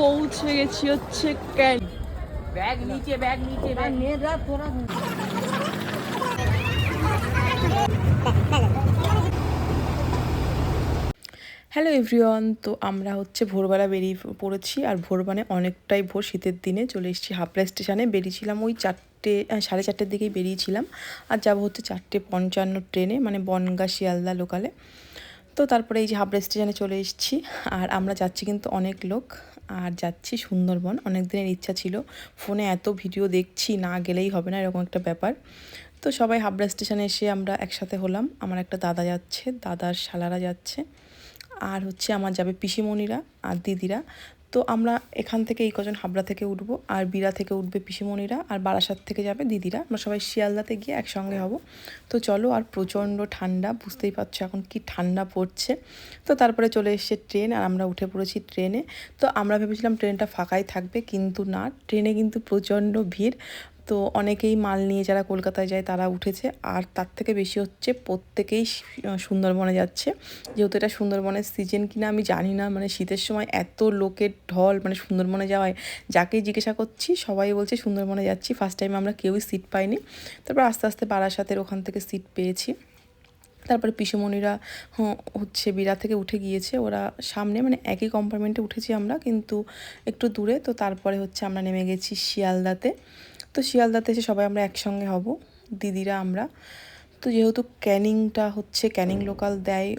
পৌঁছে গেছি হচ্ছে ক্যান। ব্যাগ নিচে ব্যাগ নিচে ব্যাগ নিয়ে যা তোরা হ্যালো এভরিওয়ান তো আমরা হচ্ছে ভোরবেলা বেরিয়ে পড়েছি আর ভোর মানে অনেকটাই ভোর শীতের দিনে চলে এসেছি হাবড়া স্টেশনে। বেরিয়েছিলাম ওই চারটে সাড়ে চারটের দিকেই বেরিয়েছিলাম আর যাব হচ্ছে চারটে পঞ্চান্ন ট্রেনে মানে বনগা শিয়ালদা লোকালে তো তারপরে এই যে হাবড়া স্টেশনে চলে এসেছি আর আমরা যাচ্ছি কিন্তু অনেক লোক আর যাচ্ছি সুন্দরবন। অনেক দিনের ইচ্ছা ছিল। ফোনে এত ভিডিও দেখছি, না গেলেই হবে না, এরকম একটা ব্যাপার। তো সবাই হাবড়া স্টেশনে এসে আমরা একসাথে হলাম। আমার একটা দাদা যাচ্ছে, দাদার শালারা যাচ্ছে। আর হচ্ছে আমার যাবে পিসিমণিরা আর দিদিরা। তো আমরা এখান থেকে এই কজন হাবড়া থেকে উঠবো, আর বিড়া থেকে উঠবে পিসিমণিরা, আর বারাসাত থেকে যাবে দিদিরা। আমরা সবাই শিয়ালদাতে গিয়ে একসঙ্গে হব। তো চলো, আর প্রচণ্ড ঠান্ডা, বুঝতেই পারছ এখন কি ঠান্ডা পড়ছে। তো তারপরে চলে এসছে ট্রেন, আর আমরা উঠে পড়েছি ট্রেনে। তো আমরা ভেবেছিলাম ট্রেনটা ফাঁকাই থাকবে, কিন্তু না, ট্রেনে কিন্তু প্রচণ্ড ভিড়। তো অনেকেই মাল নিয়ে যারা কলকাতায় যায় তারা উঠেছে। আর তার থেকে বেশি হচ্ছে প্রত্যেকেই সুন্দরবনে যাচ্ছে। যেহেতু এটা সুন্দরবনের সিজন কিনা আমি জানি না মানে শীতের সময় এত লোকের ঢল মানে সুন্দরবনে যাওয়ায় যাকেই জিজ্ঞাসা করছি, সবাই বলছে সুন্দরবনে যাচ্ছি। ফার্স্ট টাইম আমরা কেউই সিট পাইনি। তারপর আস্তে আস্তে বারাসাতের ওখান থেকে সিট পেয়েছি। তারপরে পিসুমণিরা হ- হচ্ছে বিরা থেকে উঠে গিয়েছে। ওরা সামনে মানে একই কম্পার্টমেন্টে উঠেছি আমরা, কিন্তু একটু দূরে। তো তারপরে হচ্ছে আমরা নেমে গেছি শিয়ালদাতে। তো শিয়ালদাতে এসে সবাই আমরা একসঙ্গে হব, দিদিরা আমরা। তো যেহেতু ক্যানিংটা হচ্ছে, ক্যানিং লোকাল দেয়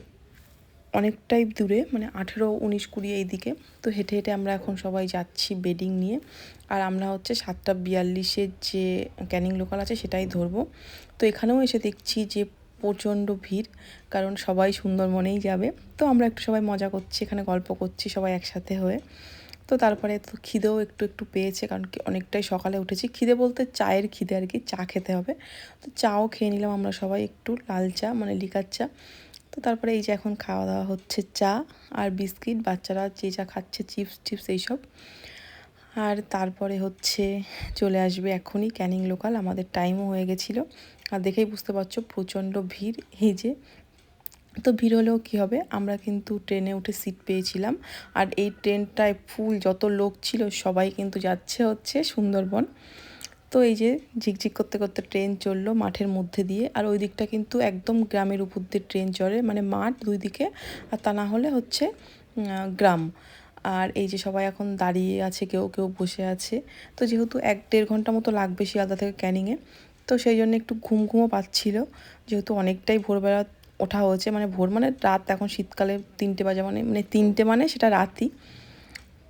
অনেকটাই দূরে মানে আঠেরো, উনিশ, কুড়ি এই দিকে তো হেঁটে হেঁটে আমরা এখন সবাই যাচ্ছি বেডিং নিয়ে। আর আমরা হচ্ছে সাতটা বিয়াল্লিশের যে ক্যানিং লোকাল আছে সেটাই ধরবো। তো এখানেও এসে দেখছি যে প্রচণ্ড ভিড়, কারণ সবাই সুন্দরবনেই যাবে। তো আমরা একটু সবাই মজা করছি, এখানে গল্প করছি সবাই একসাথে হয়ে। তো তারপরে তো খিদেও একটু একটু পেয়েছে, কারণ কি অনেকটাই সকালে উঠেছি। খিদে বলতে চায়ের খিদে আর কি, চা খেতে হবে। তো চাও খেয়ে নিলাম আমরা সবাই একটু, লাল চা মানে লিকার চা। তো তারপরে এই যে এখন খাওয়া দাওয়া হচ্ছে চা আর বিস্কিট, বাচ্চারা যে যা খাচ্ছে, চিপস, টিপস এইসব। আর তারপরে হচ্ছে চলে আসবে এখনই ক্যানিং লোকাল, আমাদের টাইমও হয়ে গেছিল। আর দেখেই বুঝতে পারছ প্রচণ্ড ভিড়, এই যে তো ভিড় হলেও কী হবে? আমরা কিন্তু ট্রেনে উঠে সিট পেয়েছিলাম। আর এই ট্রেনটায় ফুল যত লোক ছিল, সবাই কিন্তু যাচ্ছে হচ্ছে সুন্দরবন। তো এই যে ঝিকঝিক করতে করতে ট্রেন চলল মাঠের মধ্যে দিয়ে। আর ওই দিকটা কিন্তু একদম গ্রামের উপর দিয়ে ট্রেন চলে মানে মাঠ দুই দিকে। আর তা না হলে হচ্ছে গ্রাম। আর এই যে সবাই এখন দাঁড়িয়ে আছে, কেউ কেউ বসে আছে। তো যেহেতু এক দেড় ঘণ্টা মতো লাগবে শিয়ালদা থেকে ক্যানিংয়ে। তো সেই জন্য একটু ঘুম ঘুমও পাচ্ছিল। যেহেতু অনেকটাই ভোরবেলা ওঠা হয়েছে মানে ভোর মানে রাত এখন শীতকালে তিনটে বাজে মানে মানে তিনটে মানে সেটা রাতই।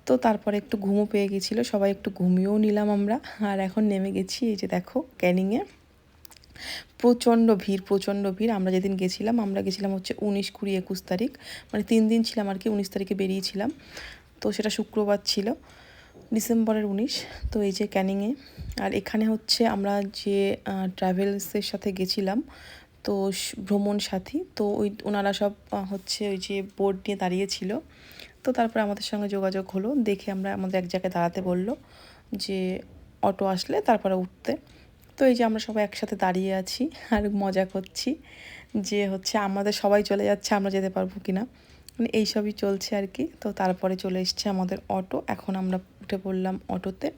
তো তারপরে একটু ঘুমও পেয়ে গেছিল, সবাই একটু ঘুমিয়েও নিলাম আমরা। আর এখন নেমে গেছি, এই যে দেখো, ক্যানিংয়ে। প্রচণ্ড ভিড় প্রচণ্ড ভিড়। আমরা যেদিন গেছিলাম, আমরা গেছিলাম হচ্ছে উনিশ কুড়ি একুশ তারিখ। মানে তিন দিন ছিলাম আর কি, উনিশ তারিখে বেরিয়েছিলাম। তো সেটা শুক্রবার ছিল, ডিসেম্বরের উনিশ। তো এই যে ক্যানিংয়ে। আর এখানে হচ্ছে আমরা যে ট্রাভেলসের সাথে গেছিলাম তো ভ্রমণ সাথী। তো ওই ওনারা সব হচ্ছে ওই যে বোর্ড নিয়ে দাঁড়িয়েছিল। তো তারপরে আমাদের সঙ্গে যোগাযোগ হলো। দেখে আমরা আমাদের এক জায়গায় দাঁড়াতে বলল যে, অটো আসলে তারপরে উঠতে। তো এই যে আমরা সবাই একসাথে দাঁড়িয়ে আছি আর মজা করছি যে হচ্ছে আমাদের সবাই চলে যাচ্ছে, আমরা যেতে পারব কি না। মানে এইসবই চলছে আর কি। তো তারপরে চলে এসছে আমাদের অটো। এখন আমরা উঠে পড়লাম অটোতে।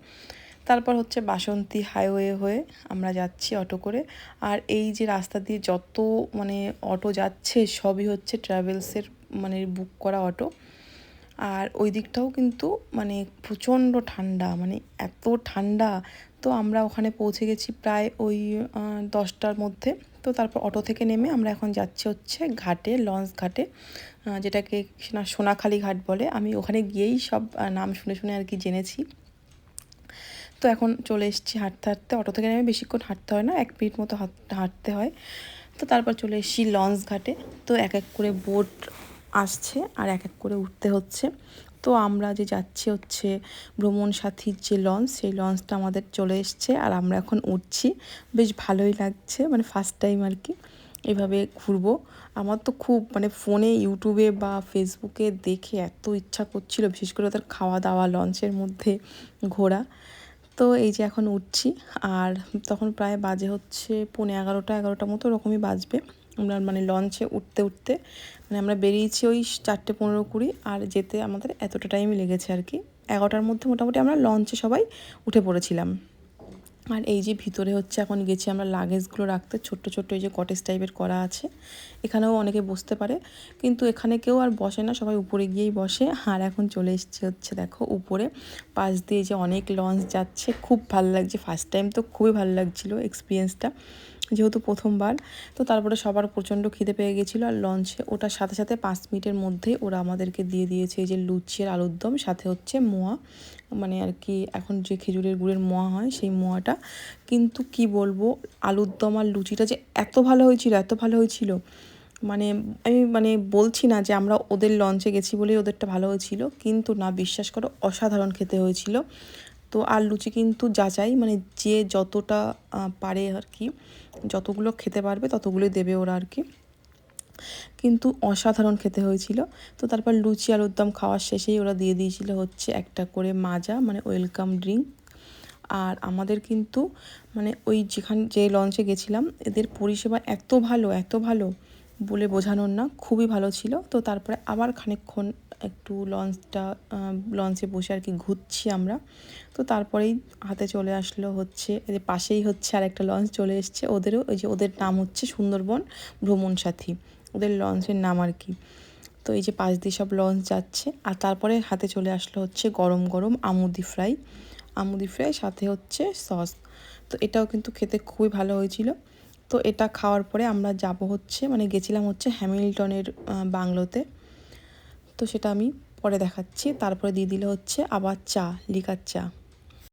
তারপর হচ্ছে বাসন্তী হাইওয়ে হয়ে আমরা যাচ্ছি অটো করে। আর এই যে রাস্তা দিয়ে যত মানে অটো যাচ্ছে, সবই হচ্ছে ট্রাভেলসের মানে বুক করা অটো। আর ওই দিকটাও কিন্তু মানে প্রচণ্ড ঠান্ডা মানে এত ঠান্ডা। তো আমরা ওখানে পৌঁছে গেছি প্রায় ওই দশটার মধ্যে। তো তারপর অটো থেকে নেমে আমরা এখন যাচ্ছি হচ্ছে ঘাটে, লঞ্চ ঘাটে যেটাকে সোনাখালি ঘাট বলে। আমি ওখানে গিয়েই সব নাম শুনে শুনে আর কি জেনেছি। তো এখন চলে এসেছি হাঁটতে হাঁটতে। অটো থেকে নেমে বেশিক্ষণ হাঁটতে হয় না, এক মিনিট মতো হাঁট- হাঁটতে হয়। তো তারপর চলে এসেছি লঞ্চ ঘাটে। তো এক এক করে বোট আসছে আর এক এক করে উঠতে হচ্ছে। তো আমরা যে যাচ্ছি হচ্ছে ভ্রমণ সাথীর যে লঞ্চ, সেই লঞ্চটা আমাদের চলে এসছে আর আমরা এখন উঠছি। বেশ ভালোই লাগছে মানে ফার্স্ট টাইম আর কি এভাবে ঘুরবো। আমার তো খুব মানে ফোনে ইউটিউবে বা ফেসবুকে দেখে এত ইচ্ছা করছিল, বিশেষ করে ওদের খাওয়া দাওয়া লঞ্চের মধ্যে ঘোরা। তো এই যে এখন উঠছি, আর তখন প্রায় বাজে হচ্ছে পৌনে এগারোটা এগারোটা মতো ওরকমই বাজবে। আমরা মানে লঞ্চে উঠতে উঠতে মানে আমরা বেরিয়েছি ওই চারটে পনেরো কুড়ি, আর যেতে আমাদের এতটা টাইম লেগেছে আর কি। এগারোটার মধ্যে মোটামুটি আমরা লঞ্চে সবাই উঠে পড়েছিলাম। আর এই যে ভিতরে হচ্ছে এখন গেছি আমরা লাগেজগুলো রাখতে, ছোট্ট ছোট্ট এই যে কটেজ টাইপের করা আছে। এখানেও অনেকে বসতে পারে, কিন্তু এখানে কেউ আর বসে না, সবাই উপরে গিয়েই বসে। আর এখন চলে এসছে হচ্ছে দেখো উপরে, পাশ দিয়ে যে অনেক লঞ্চ যাচ্ছে, খুব ভালো লাগছে। ফার্স্ট টাইম তো খুবই ভালো লাগছিল এক্সপিরিয়েন্সটা যেহেতু প্রথমবার, তো তারপরে সবার প্রচণ্ড খিদে পেয়ে গেছিল আর লঞ্চে ওটার সাথে সাথে পাঁচ মিনিটের মধ্যেই ওরা আমাদেরকে দিয়ে দিয়েছে এই যে লুচি আর আলুর দম, সাথে হচ্ছে মোয়া। মানে আর কি এখন যে খেজুরের গুড়ের মোয়া হয় সেই মোয়াটা। কিন্তু কি বলব, আলুর দম আর লুচিটা যে এত ভালো হয়েছিল, এত ভালো হয়েছিল। মানে আমি মানে বলছি না যে আমরা ওদের লঞ্চে গেছি বলেই ওদেরটা ভালো হয়েছিল, কিন্তু না, বিশ্বাস করো, অসাধারণ খেতে হয়েছিল। তো আর লুচি কিন্তু যাচাই মানে যে যতটা পারে আর কি, যতগুলো খেতে পারবে ততগুলোই দেবে ওরা আর কি। কিন্তু অসাধারণ খেতে হয়েছিল। তো তারপর লুচি আলুর দম খাওয়ার শেষেই ওরা দিয়ে দিয়েছিল হচ্ছে একটা করে মাজা মানে ওয়েলকাম ড্রিঙ্ক। আর আমাদের কিন্তু মানে ওই যেখান, যে লঞ্চে গেছিলাম, এদের পরিষেবা এত ভালো এত ভালো বলে বোঝানোর না, খুবই ভালো ছিল। তো তারপরে আবার খানিকক্ষণ একটু লঞ্চটা লঞ্চে বসে আর কি ঘুরছি আমরা। তো তারপরেই হাতে চলে আসলো হচ্ছে এদের পাশেই হচ্ছে আর একটা লঞ্চ চলে এসছে। ওদেরও ওই যে ওদের নাম হচ্ছে সুন্দরবন ভ্রমণ সাথী। ওদের লঞ্চের নাম আর কি। তো এই যে পাশ দিয়ে সব লঞ্চ যাচ্ছে। আর তারপরে হাতে চলে আসলো হচ্ছে গরম গরম আমুদি ফ্রাই। আমুদি ফ্রাই, সাথে হচ্ছে সস। তো এটাও কিন্তু খেতে খুবই ভালো হয়েছিল। তো এটা খাওয়ার পরে আমরা যাব হচ্ছে মানে গেছিলাম হচ্ছে হ্যামিল্টনের বাংলোতে। তো সেটা আমি পরে দেখাচ্ছি। তারপরে দিয়ে দিলে হচ্ছে আবার চা, লিকার চা।